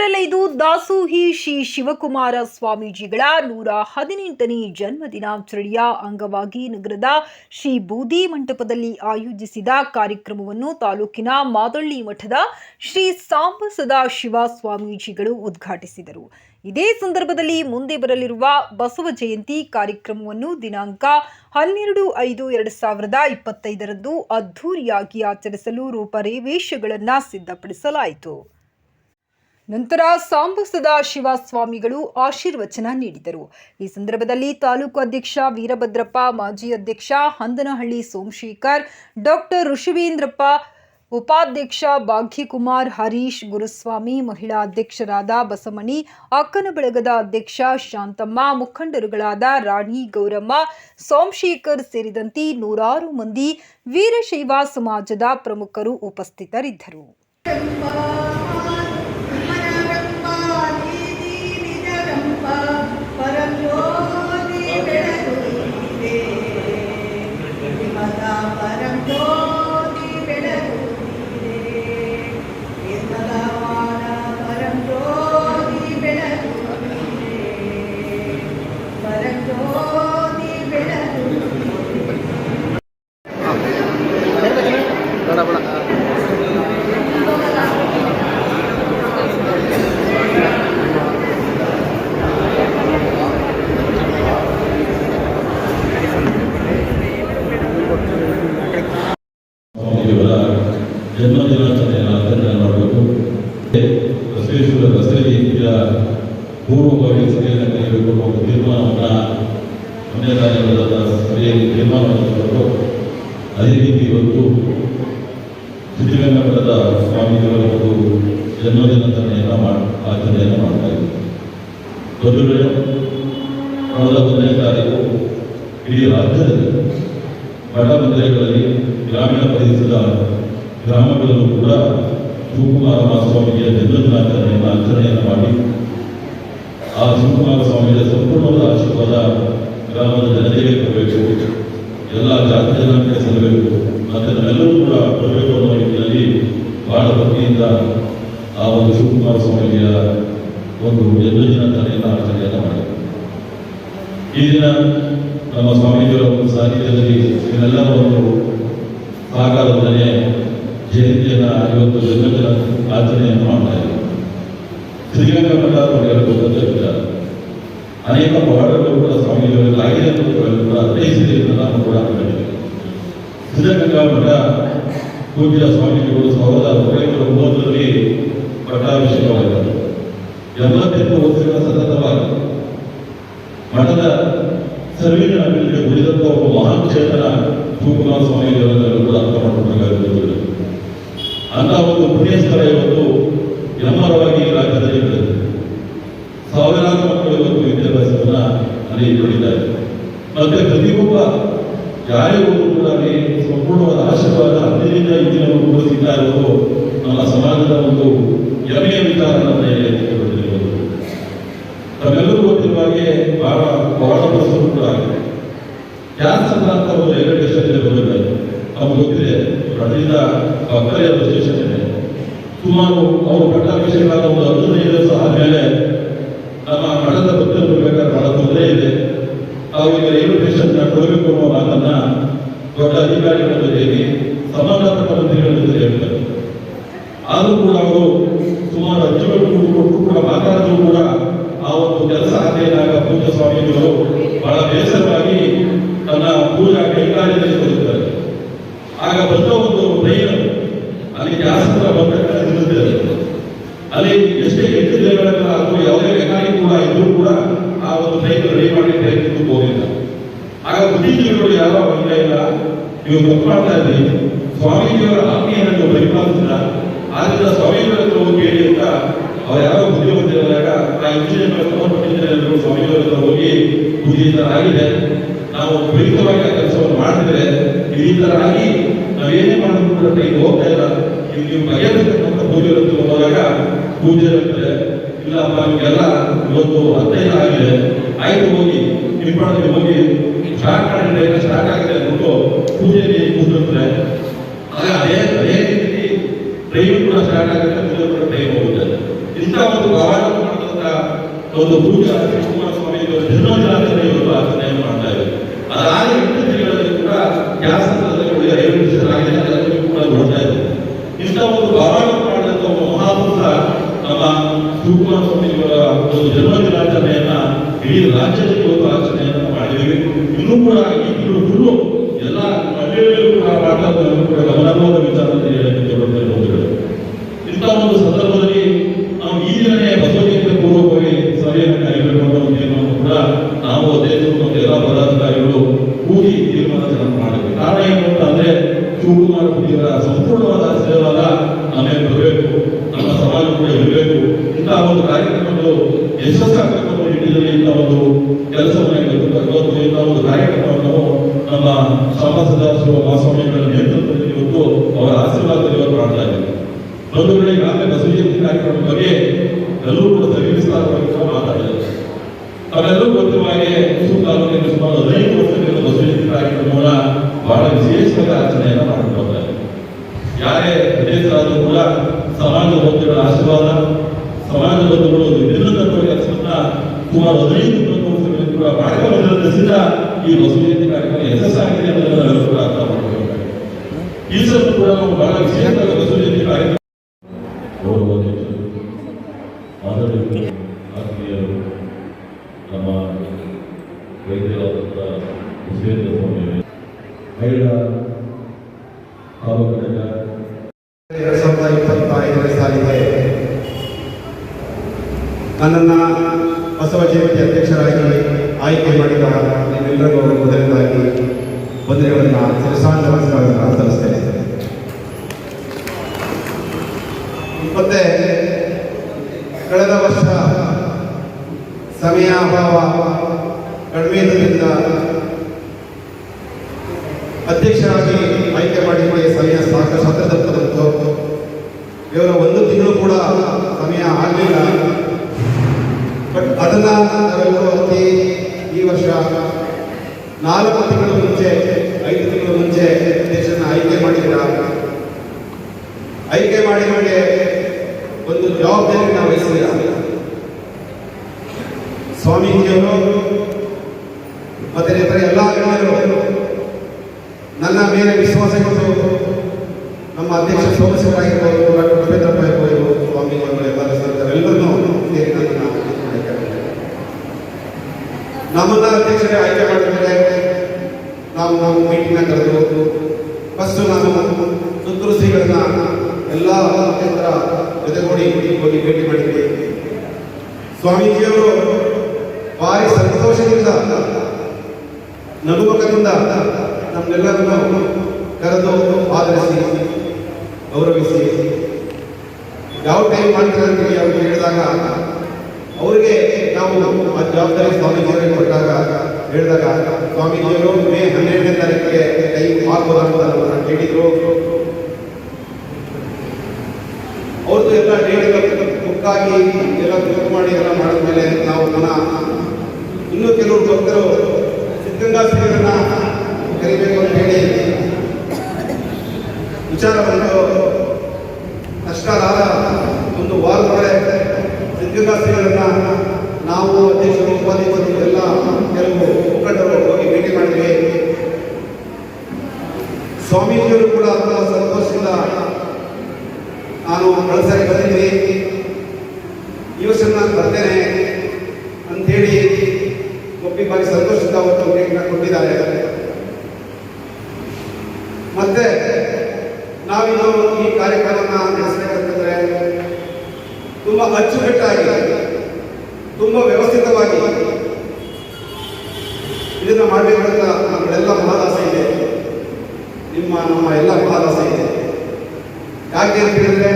April ಐದು ದಾಸೋಹಿ ಶ್ರೀ ಶಿವಕುಮಾರ ಸ್ವಾಮೀಜಿಗಳ ನೂರ ಹದಿನೆಂಟನೇ ಜನ್ಮ ದಿನಾಚರಣೆಯ ಅಂಗವಾಗಿ ನಗರದ ಶ್ರೀ ಬೂದಿ ಮಂಟಪದಲ್ಲಿ ಆಯೋಜಿಸಿದ ಕಾರ್ಯಕ್ರಮವನ್ನು ತಾಲೂಕಿನ ಮಾದಳ್ಳಿ ಮಠದ ಶ್ರೀ ಸಾಂಬ ಸದಾಶಿವ ಸ್ವಾಮೀಜಿಗಳು ಉದ್ಘಾಟಿಸಿದರು. ಇದೇ ಸಂದರ್ಭದಲ್ಲಿ ಮುಂದೆ ಬರಲಿರುವ ಬಸವ ಜಯಂತಿ ಕಾರ್ಯಕ್ರಮವನ್ನು ದಿನಾಂಕ ಹನ್ನೆರಡು ಐದು ಎರಡು ಸಾವಿರದ ಇಪ್ಪತ್ತೈದರಂದು ಅದ್ಧೂರಿಯಾಗಿ ಆಚರಿಸಲು ರೂಪರೇವೇಶಗಳನ್ನು ಸಿದ್ಧಪಡಿಸಲಾಯಿತು. ನಂತರ ಸಾಂಬಸದ ಶಿವಸ್ವಾಮಿಗಳು ಸ್ವಾಮಿಗಳು ಆಶೀರ್ವಚನ ನೀಡಿದರು. ಈ ಸಂದರ್ಭದಲ್ಲಿ ತಾಲೂಕು ಅಧ್ಯಕ್ಷ ವೀರಭದ್ರಪ್ಪ, ಮಾಜಿ ಅಧ್ಯಕ್ಷ ಹಂದನಹಳ್ಳಿ ಸೋಮಶೇಖರ್, ಡಾಕ್ಟರ್ ಋಷಿವೇಂದ್ರಪ್ಪ, ಉಪಾಧ್ಯಕ್ಷ ಭಾಗ್ಯಕುಮಾರ್, ಹರೀಶ್ ಗುರುಸ್ವಾಮಿ, ಮಹಿಳಾ ಅಧ್ಯಕ್ಷರಾದ ಬಸಮಣಿ, ಅಕ್ಕನ ಬಳಗದ ಅಧ್ಯಕ್ಷ ಶಾಂತಮ್ಮ, ಮುಖಂಡರುಗಳಾದ ರಾಣಿ ಗೌರಮ್ಮ, ಸೋಮಶೇಖರ್ ಸೇರಿದಂತೆ ನೂರಾರು ಮಂದಿ ವೀರಶೈವ ಸಮಾಜದ ಪ್ರಮುಖರು ಉಪಸ್ಥಿತರಿದ್ದರು ಬೇಡ ಬೇಡ ಸ್ವಾಮಿಯವರ ಜನ್ಮದಿನಾಚರಣೆಯನ್ನು ಆಚರಣೆ ಮಾಡಬೇಕು ಬಸವೇಶ್ವರ ರಸ್ತೆಯಲ್ಲಿ ಈಗ ಪೂರ್ವಭಾವಿ ಸಭೆಯನ್ನು ಕರೆಯಬೇಕು ಅನ್ನೋ ತೀರ್ಮಾನವನ್ನು ಮೊನ್ನೆ ನಡೆದ ಸಭೆಯಲ್ಲಿ ತೀರ್ಮಾನವನ್ನು ತಗೊಂಡು ಅದೇ ರೀತಿ ಇವತ್ತು ಸಿದ್ಧಗಂಗಾ ಮಠದ ಸ್ವಾಮಿಯವರ ಒಂದು ಜನ್ಮದಿನಾಚರಣೆಯನ್ನು ಮಾಡಿ, ಆಚರಣೆಯನ್ನು ಮಾಡ್ತಾ ಇದ್ದೀವಿ ಬಂಧುಗಳೇ, ಕಳೆದ ಒಂದನೇ ತಾರೀಕು ಇಡೀ ರಾಜ್ಯದಲ್ಲಿ ಮಠ ಮಂದಿರಗಳಲ್ಲಿ ಗ್ರಾಮೀಣ ಪ್ರದೇಶದ ಗ್ರಾಮಗಳಲ್ಲೂ ಕೂಡ ಶಿವಕುಮಾರ ಸ್ವಾಮಿಗೆ ಜನ್ಮದಿನಾಚರಣೆಯನ್ನು ಆಚರಣೆಯನ್ನು ಮಾಡಿ, ಆ ಶಿವಕುಮಾರ ಸ್ವಾಮಿಯ ಸಂಪೂರ್ಣವಾದ ಆಶೀರ್ವಾದ ಗ್ರಾಮದ ಜನತೆಗೆ ಕೊಡಬೇಕು. ಎಲ್ಲ ಜಾತಿ ಜನಕ್ಕೆ ಸಲ್ಲಬೇಕು. ಮತ್ತು ನಾವೆಲ್ಲರೂ ಕೂಡ ಬರಬೇಕು ಅನ್ನೋ ನಿಟ್ಟಿನಲ್ಲಿ ಬಹಳ ಭಕ್ತಿಯಿಂದ ಆ ಒಂದು ಶಿವಕುಮಾರ ಸ್ವಾಮಿಯ ಒಂದು ಜನ್ಮದಿನಾಚರಣೆಯನ್ನು ಆಚರಣೆಯನ್ನು ಮಾಡಿ. ಈ ದಿನ ನಮ್ಮ ಸ್ವಾಮೀಜಿಯವರ ಒಂದು ಸಾನ್ನಿಧ್ಯದಲ್ಲಿ ಇದನ್ನೆಲ್ಲರ ಒಂದು ಸಹಕಾರದೊಂದಿಗೆ ಜಯಂತಿಯನ್ನು ಇವತ್ತು ಜನ್ಮದಿನ ಆಚರಣೆಯನ್ನು ಮಾಡ್ತಾ ಇದ್ದೀವಿ ಶ್ರೀರಂಗ ಮಠ ನಮಗೆಲ್ಲ ಗೊತ್ತಂತ ವಿಚಾರ ಅನೇಕ ಪವಾಡಗಳು ಕೂಡ ಆಗಿದೆ ಅಂತ ಕೂಡ ಅರ್ಥೈಸಿದೆ ಎಂದು ನಾನು ಕೂಡ ಹೇಳಿದೆ ಶ್ರೀರಂಗ ಪೂಜ್ಯ ಸ್ವಾಮೀಜಿಗಳು ಸಾವಿರದ ಒಂಬೈನೂರ ಮೂವತ್ತರಲ್ಲಿ ಪಟ್ಟಾಭಿಷೇಕವಾಗಿದ್ದರು ಎಂಬತ್ತೆಂಟು ವರ್ಷಗಳ ಸತತವಾಗಿ ಮಠದ ಸರ್ವಿನ ಅಭಿವೃದ್ಧಿಗೆ ಉಳಿದಂಥ ಒಬ್ಬ ಮಹಾನ್ ಚೇತನ ಶಿವಕುಮಾರ ಸ್ವಾಮಿಯವರನ್ನೆಲ್ಲ ಕೂಡ ಅರ್ಥ ಅಂತ ಒಂದು ಪುಣ್ಯ ಸ್ಥಳ ಇವತ್ತು ಈ ರಾಜ್ಯದಲ್ಲಿ ಬೆಳೆದಿದೆ ಸಾವಿರಾರು ಮಕ್ಕಳು ಇವತ್ತು ಅಲ್ಲಿ ಪಡಿತಾರೆ ಮತ್ತೆ ಪ್ರತಿಯೊಬ್ಬ ಯಾರಿಗೂ ಕೂಡ ಸಂಪೂರ್ಣವಾದ ಆಶೀರ್ವಾದ ಹದಿನೈದರಿಂದ ಇಂದಿನವರೆಗೂ ಕೂಡ ಸಿಗ್ತಾ ಇರೋದು ನಮ್ಮ ಸಮಾಜದ ಒಂದು ಹೆಮ್ಮೆಯ ವಿಚಾರ ನನ್ನ ತಮ್ಮೆಲ್ಲರೂ ಗೊತ್ತಿರುವ ಹಾಗೆ ಬಹಳ ಬಹಳ ಪರಿಸರ ಕೂಡ ಆಗಿದೆ ಕ್ಯಾನ್ಸರ್ ಅಂತ ಒಂದು ರೈಲ್ವೆ ಸ್ಟೇಷನ್ ಬರಬೇಕಾಯ್ತು ನಮ್ಗೆ ಗೊತ್ತಿದೆ. ಅದರಿಂದ ಒಂದು ಸ್ಟೇಷನ್ ಸುಮಾರು ಅವರು ಪಟ್ಟಾಭಿಷೇಕ ವಿಷಯಗಳಾದ ಒಂದು ಹದಿನೈದು ದಿವಸ ಆದಮೇಲೆ ನಮ್ಮ ಕಳೆದ ಭಕ್ತರು ಬರಬೇಕಾದ್ರೆ ಬಹಳ ತೊಂದರೆ ಇದೆ. ಅವರಿಗೆ ರೈಲ್ವೆ ಸ್ಟೇಷನ್ ಕೊಡಬೇಕು ಅನ್ನೋ ಮಾತನ್ನ ದೊಡ್ಡ ಅಧಿಕಾರಿಗಳ ಜೊತೆಗೆ ಸಂಬಂಧಪಟ್ಟ ಮಂತ್ರಿಗಳ ಜೊತೆ ಹೇಳ್ತಾರೆ ಆದರೂ ಕೂಡ ಅವರು ಸುಮಾರು ಅರ್ಜಿಗಳು ಕೊಟ್ಟು ಕೂಡ ಮಾತಾಡಿದ್ರು ಕೂಡ ಆ ಒಂದು ಕೆಲಸ ಆಗಲಿಲ್ಲ ಪೂಜ್ಯ ಸ್ವಾಮೀಜಿಗಳು ಬಹಳ ಬೇಸರವಾಗಿ ತನ್ನ ಪೂಜಾ ಕೈಕಾರ್ಯದಲ್ಲಿ ಬರುತ್ತಾರೆ ಆಗ ಬಂದ ಒಂದು ಟ್ರೈನ್ ಅಲ್ಲಿ ಜಾಸ್ತಿ ಬಂದ ನಿಲ್ಲುತ್ತೆ ಅಲ್ಲಿ ಎಷ್ಟೇ ಎಂಟು ದಿನಗಳ ಅಥವಾ ಯಾವುದೇ ಮೆಕ್ಯಾನಿಕ್ ಕೂಡ ಇದ್ರೂ ಕೂಡ ಆ ಒಂದು ಟ್ರೈನ್ ರೆಡಿ ಮಾಡಿ ಟ್ರೈನ್ ಮುಂದಕ್ಕೆ ಹೋಗಿಲ್ಲ ಆಗ ಬುದ್ಧಿಜೀವಿಗಳು ಯಾರೋ ಇಲ್ಲ ಇಲ್ಲ ನೀವು ತಪ್ಪು ಮಾಡ್ತಾ ಇದ್ರಿ ಸ್ವಾಮೀಜಿಯವರ ಆಜ್ಞೆಯನ್ನು ನೀವು ಪರಿಪಾಲಿಸಿದ ಆದ್ರಿಂದ ಸ್ವಾಮೀಜಿಗಳ ಹತ್ರ ಹೋಗಿ ಹೇಳಿ ಅಂತ ಅವ್ರು ಯಾರೋ ಬುದ್ಧಿವಂತರಾದಾಗ ಆ ಇಂಜಿನಿಯರ್ ಸಂಬಂಧಪಟ್ಟಿದ್ದರು ಸ್ವಾಮಿಗಳ ಹತ್ರ ಹೋಗಿ ಈ ಆಗಿದೆ. ನಾವು ತ್ವರಿತವಾಗಿ ಆ ಕೆಲಸವನ್ನು ಮಾಡಿದ್ರೆ ಈ ಥರ ಆಗಿ ನಾವೇನೇ ಕೂಡ ಟ್ರೈನ್ ಹೋಗ್ತಾ ಇಲ್ಲ. ಈಗ ನೀವು ಬಗೆಹರಿಸತಕ್ಕಂಥ ಪೂಜೆ ಹತ್ರ ಹೋದಾಗ ಪೂಜೆ ಇರುತ್ತೆ. ಇಲ್ಲಪ್ಪ ನಿಮಗೆಲ್ಲ ಇವತ್ತು ಹತ್ತೈದು ಆಗಿದೆ. ಆಯ್ತು, ಹೋಗಿ. ನಿಮ್ಮ ಹೋಗಿ ಸ್ಟಾರ್ಟ್ ಮಾಡಿದ್ರೆ ಸ್ಟಾರ್ಟ್ ಆಗಿದೆ ಅಂದ್ಬಿಟ್ಟು ಪೂಜೆಯಲ್ಲಿ ಕೂತಿರ್ತಾರೆ ಅದೇ ಅದೇ ಟ್ರೈನ್ ಕೂಡ ಸ್ಟಾರ್ಟ್ ಆಗುತ್ತೆ ಮುಂದೆ ಕೂಡ ಟ್ರೈನ್ ಹೋಗುತ್ತೆ. ಇಂಥ ಒಂದು ಒಂದು ಪೂಜಾ ಕುಮಾರಸ್ವಾಮಿ ಜನ್ಮದಿನಾಚರಣೆ ಇವತ್ತು ಆಚರಣೆ ಮಾಡ್ತಾ ಇದ್ದಾರೆ. ಅದಾದ ಎಂಟು ದಿನಗಳಲ್ಲಿ ಕೂಡ ಕ್ಯಾನ್ಸರ್ನಲ್ಲಿ ಕೂಡ ನೋಡ್ತಾ ಇದ್ದಾರೆ. ಇಂಥ ಒಂದು ಭಾವನೆ ಮಾಡಿದಂಥ ಒಬ್ಬ ಮಹಾಪುರುಷ ನಮ್ಮ ಶಿವಕುಮಾರಸ್ವಾಮಿ ಇವರ ಒಂದು ಜನ್ಮದಿನಾಚರಣೆಯನ್ನ ಇಡೀ ಆಚರಣೆಯನ್ನು ಇನ್ನೂ ಕೂಡ ಈ ಎಲ್ಲ ಮಾತಾಡೋದು ಕೂಡ ಗಮನಾರ್ಹವಾದ ವಿಚಾರ ಇಂತಹ ಒಂದು ಕಾರ್ಯಕ್ರಮಗಳು ಯಶಸ್ಸಾಗಬೇಕು ನಿಟ್ಟಿನಲ್ಲಿ ಇಂಥ ಒಂದು ಕೆಲಸವನ್ನು ಇವತ್ತು ಇಂಥ ಒಂದು ಕಾರ್ಯಕ್ರಮವನ್ನು ನಮ್ಮ ಸಮಾಜದ ಶಿವ ಮಹಾಸ್ವಾಮಿಗಳ ನೇತೃತ್ವದಲ್ಲಿ ಇವತ್ತು ಅವರ ಆಶೀರ್ವಾದದಲ್ಲಿ ಇವತ್ತು ಮಾಡ್ತಾ ಇದ್ದೀವಿ ಬಂಧುಗಳೇ ಈಗಾಗಲೇ ಬಸವ ಜಯಂತಿ ಕಾರ್ಯಕ್ರಮದ ಬಗ್ಗೆ ಎಲ್ಲರೂ ಕೂಡ ಕೂಡ ಮಾತಾಡಿದ್ದಾರೆ. ಅವರೆಲ್ಲರೂ ಗೊತ್ತಿರುವ ಹಾಗೆ ಮೈಸೂರು ತಾಲೂಕಿನ ಸುಮಾರು ಹದಿನೈದು ವರ್ಷಗಳಿಂದ ಬಸವ ಜಯಂತಿ ಕಾರ್ಯಕ್ರಮವನ್ನ ಬಹಳ ವಿಶೇಷವಾದ ಆಚರಣೆಯನ್ನ ಮಾಡ್ಕೊಂಡು ಬರ್ತಾ ಇದ್ದಾರೆ ಯಾರೇ ವಿದೇಶರಾದರೂ ಕೂಡ ಸಮಾಜದ ಬಂಧುಗಳ ಆಶೀರ್ವಾದ ಸಮಾಜದ ಬಂಧುಗಳು ವಿಭಿನ್ನ ತತ್ವ ಕೆಲಸವನ್ನ ಸುಮಾರು ಹದಿನೈದು ಇಪ್ಪತ್ತು ವರ್ಷಗಳಿಂದ ಕೂಡ ಮಾಡ್ಕೊಂಡು ಬಂದಿರೋದ್ರಿಂದ ಈ ಬಸವ ಜಯಂತಿ ಕಾರ್ಯಕ್ರಮ ಯಶಸ್ಸಾಗಿದೆ ಅನ್ನೋದನ್ನ ನಾವೆಲ್ಲರೂ ಕೂಡ ಅರ್ಥ ಮಾಡ್ಕೊಳ್ಬೇಕು ಸಲ ಕೂಡ ನಾವು ಬಸವ ಜಯಂತಿ ಕಾರ್ಯಕ್ರಮ ಗೌರವಾಧ್ಯಕ್ಷರು ಆದರಣೀಯ ನಮ್ಮ ವೈದ್ಯರಾದಂಥ ವಿಶ್ವೇಂದ್ರ ಸ್ವಾಮಿ ಮಹಿಳಾ ತಾಲೂಕು ಘಟಕ ಎರಡ್ ಸಾವಿರದ ನನ್ನನ್ನು ಬಸವ ಜಯಂತಿ ಅಧ್ಯಕ್ಷರಾಗಿ ಆಯ್ಕೆ ಮಾಡಿದ ನಿಮ್ಮೆಲ್ಲರಿಗೂ ಮೊದಲನೇದಾಗಿ ನಮಸ್ಕಾರಗಳನ್ನು ಸಲ್ಲಿಸ್ತೇನೆ ಮತ್ತೆ ಕಳೆದ ವರ್ಷ ಸಮಯ ಅಭಾವ ಕಡಿಮೆ ಇರೋದ್ರಿಂದ ಅಧ್ಯಕ್ಷರಾಗಿ ಆಯ್ಕೆ ಮಾಡಿಕೊಳ್ಳಿ ಸಮಯ ಸಾಕಷ್ಟು ಹತ್ತಿರದಂತು ಇವರ ಒಂದು ತಿಂಗಳು ಕೂಡ ಸಮಯ ಆಗಲಿಲ್ಲ. ಬಟ್ ಅದನ್ನು ಈ ವರ್ಷ ನಾಲ್ಕು ತಿಂಗಳು ಮುಂಚೆ ಐದು ತಿಂಗಳು ಮುಂಚೆ ಅಧ್ಯಕ್ಷರನ್ನ ಆಯ್ಕೆ ಮಾಡಿದ್ರ ಆಯ್ಕೆ ಮಾಡಿ ಮಾಡಿ ಒಂದು ಜವಾಬ್ದಾರಿಯನ್ನು ವಹಿಸಿದ ಸ್ವಾಮೀಜಿಯವರು ಮತ್ತೆ ಇತರ ಎಲ್ಲ ಗಣ್ಯರು ನನ್ನ ಮೇಲೆ ವಿಶ್ವಾಸ ಇಟ್ಟು ನಮ್ಮ ಅಧ್ಯಕ್ಷ ಸೋಮಶಿವರಾಗಿರ್ಬೋದು ಡಾಕ್ಟರ್ ಉಪೇಂದ್ರಪ್ಪ ಇರ್ಬೋದು ಸ್ವಾಮಿಗಳು ಎಲ್ಲ ಎಲ್ಲರನ್ನೂ ಸೇರಿ ನನ್ನನ್ನು ಆಯ್ಕೆ ಮಾಡಿದ್ದಾರೆ. ನಮ್ಮನ್ನ ಅಧ್ಯಕ್ಷರೇ ಆಯ್ಕೆ ಮಾಡಿದ್ರೆ ನಾವು ನಾವು ಮೀಟಿಂಗ್ನ ಕರೆದು ಫಸ್ಟ್ ನಾನು ಸುತ್ತೂರು ಶ್ರೀಗಳನ್ನ ಎಲ್ಲ ಮುಖ್ಯಸ್ಥರ ಜೊತೆಗೂಡಿ ಹೋಗಿ ಭೇಟಿ ಮಾಡಿದ್ವಿ ಸ್ವಾಮೀಜಿಯವರು ಭಾರಿ ಸಂತೋಷದಿಂದ ನಗುಮುಖದಿಂದ ನಮ್ಮೆಲ್ಲರನ್ನು ಕರೆದು ಆಧರಿಸಿ, ಗೌರವಿಸಿ, ಯಾವ ಟೈಮ್ ಮಾಡ್ತೀರ ಅಂತೇಳಿ ಅವ್ರಿಗೆ ಹೇಳಿದಾಗ, ಅವರಿಗೆ ನಾವು ಆ ಜವಾಬ್ದಾರಿ ಸ್ವಾಮೀಜಿಯವರಿಗೆ ಕೊಟ್ಟಾಗ ಹೇಳಿದಾಗ, ಸ್ವಾಮೀಜಿಯವರು ಮೇ ಹನ್ನೆರಡನೇ ತಾರೀಕಿಗೆ ಟೈಮ್ ಅಂತ ನಮ್ಮನ್ನ ಅವರು ಅವ್ರದ್ದು ಎಲ್ಲ ಡೇಟ್ ಆಗಿ ಎಲ್ಲ ಬುಕ್ ಮಾಡಿ ಎಲ್ಲ ಮಾಡಿದ್ಮೇಲೆ ನಾವು ಪುನಃ ಇನ್ನೂ ಕೆಲವರು ಭಕ್ತರು ಸಿದ್ಧಗಂಗಾ ಶ್ರೀಗಳನ್ನ ಕರಿಬೇಕು ಅಂತ ಹೇಳಿ ವಿಚಾರ ಬಂದು ಅಷ್ಟಾದ ಒಂದು ವಾರದೊಳಗೆ ಸಿದ್ಧಗಂಗಾ ಶ್ರೀಗಳನ್ನ ನಾವು ಅಧ್ಯಕ್ಷರು ಉಪಾಧ್ಯಕ್ಷರು ಎಲ್ಲ ಕೆಲವು ಮುಖಂಡರು ಹೋಗಿ ಭೇಟಿ ಮಾಡಿದ್ವಿ. ಸ್ವಾಮೀಜಿಯವರು ಕೂಡ ಅಂತ ಸಂತೋಷದಿಂದ ನಾನು ಕಳಸಾರಿ ಬಂದಿದ್ದೀನಿ ವರ್ಷ ನಾನು ಬರ್ತೇನೆ ಅಂಥೇಳಿ ಒಪ್ಪಿ ಬಾರಿ ಸಂತೋಷದಿಂದ ಅವತ್ತು ಕೊಟ್ಟಿದ್ದಾರೆ. ಮತ್ತೆ ನಾವಿನ್ನು ಈ ಕಾರ್ಯಕ್ರಮನ ನಡೆಸಬೇಕಂತಂದ್ರೆ ತುಂಬ ಅಚ್ಚುಕಟ್ಟಾಗಿ, ತುಂಬ ವ್ಯವಸ್ಥಿತವಾಗಿ ಇದನ್ನ ಮಾಡಬೇಕಂತ ನಮ್ಮೆಲ್ಲ ಮಹಾದಾಸೆ ಇದೆ. ನಿಮ್ಮ ನಮ್ಮ ಎಲ್ಲ ಮಹಾದಾಸೆ ಇದೆ. ಯಾಕೆ ಅಂತ ಹೇಳಿದ್ರೆ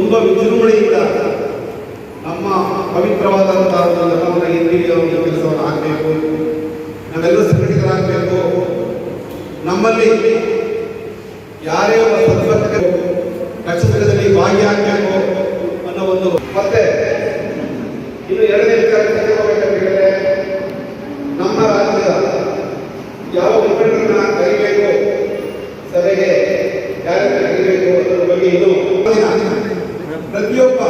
ತುಂಬ ವಿಜೃಂಭಣೆಯಿಂದ ನಮ್ಮ ಪವಿತ್ರವಾದಂತಹ ಒಂದು ಆಗಬೇಕು ಒಂದು ಕೆಲಸವನ್ನು ಆಗಬೇಕು. ನಾವೆಲ್ಲರೂ ಸಂಘಟಿತರಾಗಬೇಕು. ನಮ್ಮಲ್ಲಿ ಯಾರೇ ಸದ್ಭಕ್ತರು ನಕ್ಷತ್ರದಲ್ಲಿ ಭಾಗಿಯಾಗಬೇಕು ಅನ್ನೋ ಒಂದು ಮತ್ತೆ ಇನ್ನು ಎರಡನೇ ವಿಚಾರ ಹೇಳಿದ್ರೆ ನಮ್ಮ ರಾಜ್ಯದ ಯಾವ ಮುಖಂಡರನ್ನ ಕರಿಬೇಕು, ಸಭೆಗೆ ಯಾರನ್ನ ಕರಿಬೇಕು ಅನ್ನೋದ್ರ ಬಗ್ಗೆ ಇನ್ನು ಪ್ರತಿಯೊಬ್ಬ